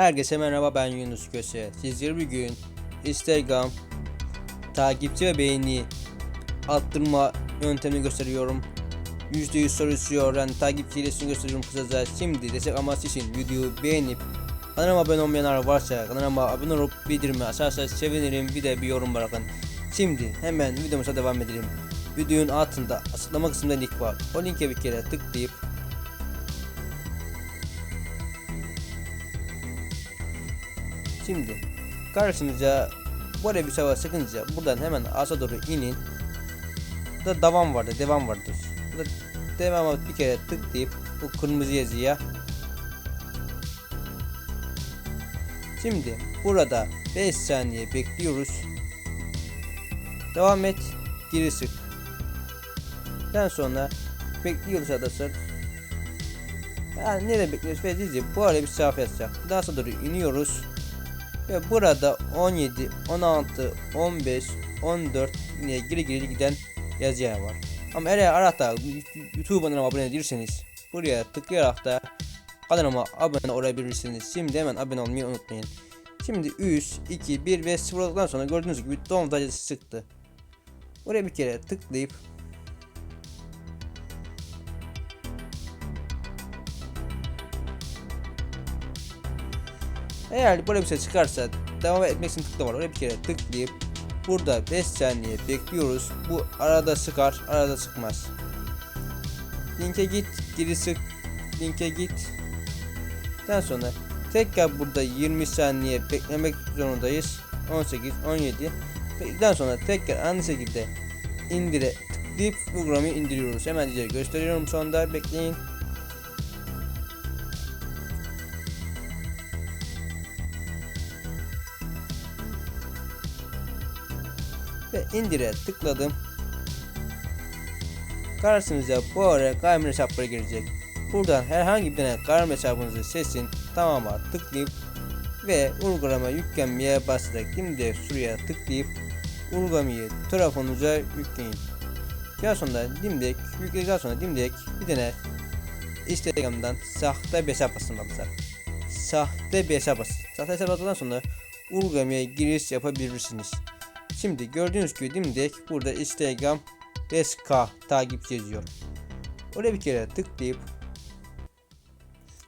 Herkese merhaba ben Yunus Köse. Sizlere bugün Instagram takipçi ve beğeni arttırma yöntemini gösteriyorum. %100 sorusu yani takipçi ilesini gösteriyorum kısaca. Şimdi destek amaçlı için videoyu beğenip kanalıma abone olmayanlar varsa kanalıma abone olup bildirimi açarsanız sevinirim. Bir de bir yorum bırakın. Şimdi hemen videomuza devam edelim. Videonun altında açıklama kısmında link var. O linke bir kere tıklayıp Şimdi karşınıza böyle bir savaş çıkınca buradan hemen aşağı doğru inin. Burada devam vardı, devam vardır. Burada devama bir kere tıklayıp bu kırmızı yazıya. Şimdi burada 5 saniye bekliyoruz. Devam et, geri sık. Daha sonra bekliyoruz arkadaşlar. Yani nereye bekliyoruz? Ve dizi bu arada bir sayfa yazacak. Daha sonra doğru iniyoruz. Ve burada 17, 16, 15, 14 diye geri geri giden yazılar var. Ama eğer arada YouTube kanalıma abone değilseniz buraya tıklayarak da kanalıma abone olabilirsiniz. Şimdi hemen abone olmayı unutmayın. Şimdi 3, 2, 1 ve 0 olduktan sonra gördüğünüz gibi doğum tacısı çıktı. Buraya bir kere tıklayıp Eğer böyle bir şey çıkarsa devam etmek için tıkla var. Oraya bir kere tıklayıp burada 5 saniye bekliyoruz. Bu arada sıkar, arada sıkmaz. Linke git, geri sık, linke git. Daha sonra tekrar burada 20 saniye beklemek zorundayız. 18, 17. Daha sonra tekrar aynı şekilde indire tıklayıp uygulamayı indiriyoruz. Hemen size gösteriyorum sonunda bekleyin. İndire tıkladım. Karşınıza bu ara Gaymer hesapları gelecek. Buradan herhangi bir tane Gaymer hesabınızı seçin. Tamama tıklayıp ve uygulama yüklenmeye basarak şimdi şuraya tıklayıp uygulamayı telefonunuza yükleyin. Daha sonra dimdik yükledikten sonra dimdik bir tane Instagram'dan sahte bir hesap arkadaşlar. Sahte bir hesap basın. Sahte hesap bastıktan sonra uygulamaya giriş yapabilirsiniz. Şimdi gördüğünüz gibi dimdik burada Instagram 5K takipçi yazıyor. Oraya bir kere tıklayıp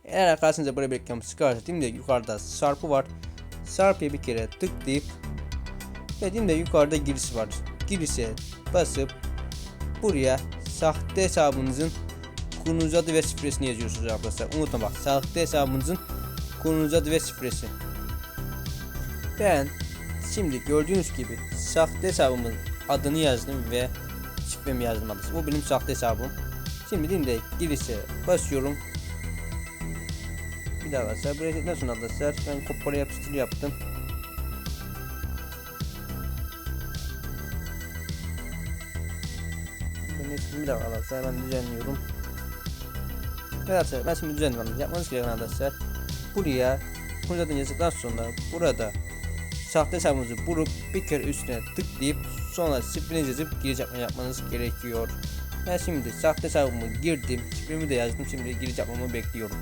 eğer karşınıza böyle bir reklam çıkarsa dimdik yukarıda sarpı var. Sarpıya bir kere tıklayıp ve dimdik yukarıda giriş var. Girişe basıp buraya sahte hesabınızın kullanıcı adı ve şifresini yazıyorsunuz arkadaşlar. Unutma bak sahte hesabınızın kullanıcı adı ve şifresi. Ben Şimdi gördüğünüz gibi sahte hesabımın adını yazdım ve şifremi yazdım adresi. Bu benim sahte hesabım. Şimdi de girişe basıyorum. Bir daha arkadaşlar. Buraya dedikten sonra ben kopyala yapıştır yaptım. İsmimi de arkadaşlar ben düzenliyorum. Evet arkadaşlar ben şimdi düzenliyorum. Yapmanız gereken arkadaşlar buraya bunu zaten yazdıktan sonra burada sahte hesabınızı bulup bir kere üstüne tıklayıp sonra şifrenizi yazıp giriş yapma yapmanız gerekiyor. Ben şimdi sahte hesabımı girdim, şifremi de yazdım. Şimdi giriş yapmamı bekliyorum.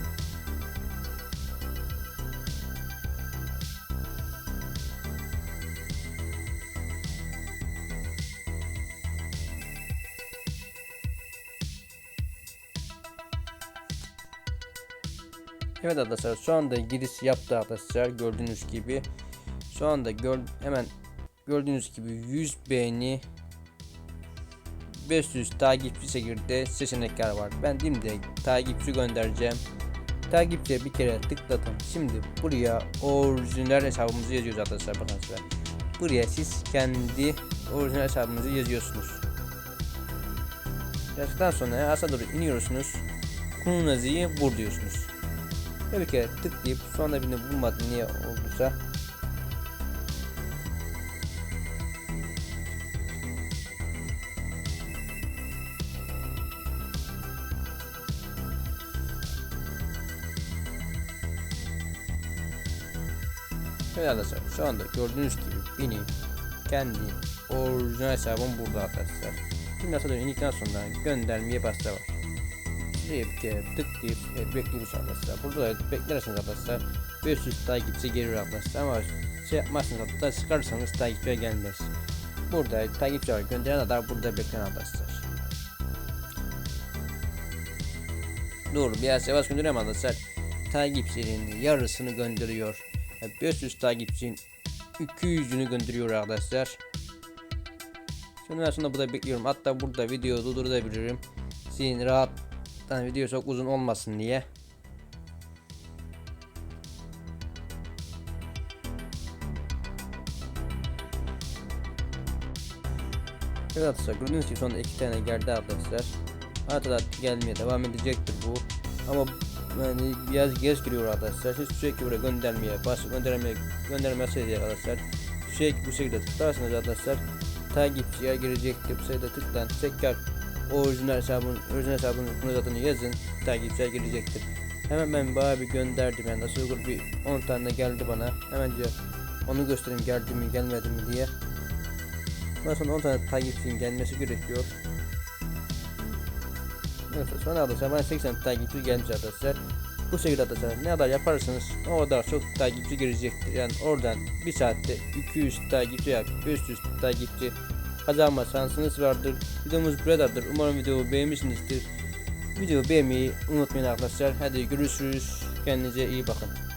Evet arkadaşlar şu anda giriş yaptı arkadaşlar gördüğünüz gibi şu anda gör, hemen gördüğünüz gibi 100 beğeni 500 takipçi şekilde seçenekler var. Ben dimdik takipçi göndereceğim. Takipçiye bir kere tıkladım. Şimdi buraya orijinal hesabımızı yazıyoruz arkadaşlar arkadaşlar. Buraya siz kendi orijinal hesabınızı yazıyorsunuz. Yazdıktan sonra aşağı doğru iniyorsunuz. Kullanıcıyı bul diyorsunuz. Ve bir kere tıklayıp sonra birini bulmadı niye olduysa Evet arkadaşlar şu anda gördüğünüz gibi benim kendi orijinal hesabım burada arkadaşlar. Şimdi aşağıdan indikten sonra göndermeye başla var. Şuraya bir kere tıklayıp e, bekliyoruz arkadaşlar. Burada da beklersiniz arkadaşlar. 500 takipçi gelir arkadaşlar ama şey yapmazsanız da sıkarsanız takipçiye gelmez. Burada takipçi var gönderen adam burada bekleyen arkadaşlar. Doğru biraz yavaş gönderiyorum arkadaşlar. Takipçinin yarısını gönderiyor. Yani 500 takipçinin 200'ünü gönderiyor arkadaşlar. Şimdi sonra burada bekliyorum. Hatta burada video durdurabilirim. Sizin rahattan video çok uzun olmasın diye. Evet arkadaşlar gördüğünüz gibi sonunda iki tane geldi arkadaşlar. Hatta gelmeye devam edecektir bu. Ama yani biraz geç geliyor arkadaşlar. Siz sürekli buraya göndermeye, bas göndermeye, göndermeye diye arkadaşlar. Sürekli bu şekilde tıklarsanız arkadaşlar takipçiye girecektir. Bu sayıda tıklan tekrar orijinal hesabın, orijinal hesabınızın adını yazın. Takipçiye girecektir. Hemen ben bayağı bir gönderdim yani nasıl olur bir 10 tane geldi bana. Hemen onu göstereyim geldi mi gelmedi mi diye. Ondan sonra 10 tane takipçinin gelmesi gerekiyor. Neyse sonra arkadaşlar bana 80 takipçi gelmiş arkadaşlar. Bu şekilde arkadaşlar ne kadar yaparsanız o kadar çok takipçi girecektir. Yani oradan bir saatte 200 takipçi yap 500 takipçi kazanma şansınız vardır. Videomuz bu kadardır. Umarım videomu beğenmişsinizdir. Videoyu beğenmeyi unutmayın arkadaşlar. Hadi görüşürüz. Kendinize iyi bakın.